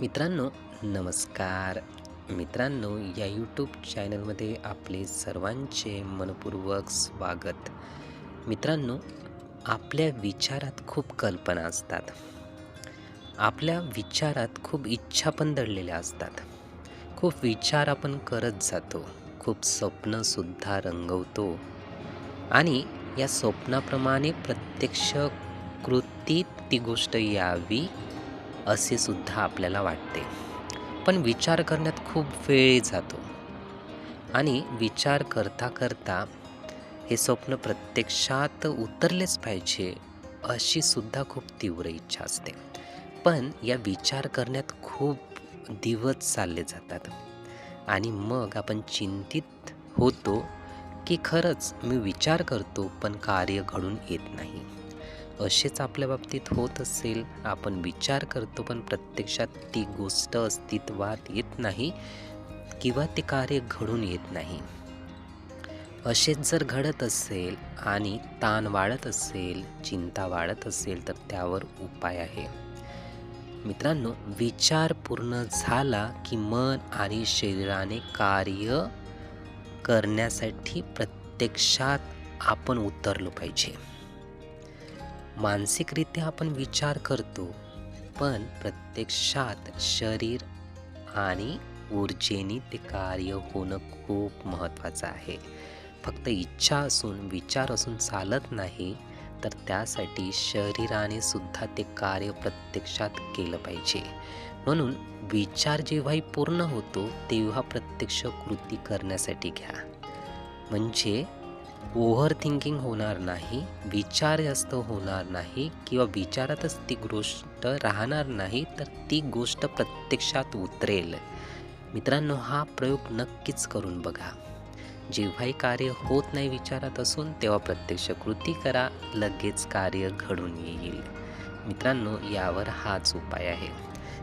मित्रांनो नमस्कार. मित्रांनो या यूट्यूब चॅनलमध्ये आपले सर्वांचे मनपूर्वक स्वागत. मित्रांनो आपल्या विचारात खूप कल्पना असतात. आपल्या विचारात खूप इच्छा पण दडलेल्या असतात. खूप विचार आपण करत जातो. खूप स्वप्नसुद्धा रंगवतो. आणि या स्वप्नाप्रमाणे प्रत्यक्ष कृतीत ती गोष्ट यावी असे सुद्धा आपल्याला वाटते. पण विचार करण्यात खूप वेळ जातो. आणि विचार करता करता हे स्वप्न प्रत्यक्षात उतरलेच पाहिजे अशी सुद्धा खूप तीव्र इच्छा असते. पण या विचार करण्यात खूप दिवस चालले जातात. आणि मग आपण चिंतित होतो की खरंच मी विचार करतो पण कार्य घडून येत नाही. असेच आपल्या बाबतीत होत असेल आपण विचार करतो पण प्रत्यक्षात ती गोष्ट अस्तित्वात येत नाही किंवा ते कार्य घडून येत नाही. असेच जर घडत असेल आणि ताण वाढत असेल चिंता वाढत असेल तर त्यावर उपाय आहे. मित्रांनो विचार पूर्ण झाला की मन आणि शरीराने कार्य करण्यासाठी प्रत्यक्षात आपण उतरलो पाहिजे. मानसिकरित्या आपण विचार करतो पण प्रत्यक्षात शरीर आणि ऊर्जेने ते कार्य होणं खूप महत्त्वाचं आहे. फक्त इच्छा असून विचार असून चालत नाही तर त्यासाठी शरीराने सुद्धा ते कार्य प्रत्यक्षात केलं पाहिजे. म्हणून विचार जेव्हाही पूर्ण होतो तेव्हा प्रत्यक्ष कृती करण्यासाठी घ्या. म्हणजे ओव्हर थिंकिंग होणार नाही विचार जास्त होणार नाही किंवा विचारातच ती गोष्ट राहणार नाही तर ती गोष्ट प्रत्यक्षात उतरेल. मित्रांनो हा प्रयोग नक्कीच करून बघा. जेव्हाही कार्य होत नाही विचारात असून तेव्हा प्रत्यक्ष कृती करा लगेच कार्य घडून येईल. मित्रांनो यावर हाच उपाय आहे.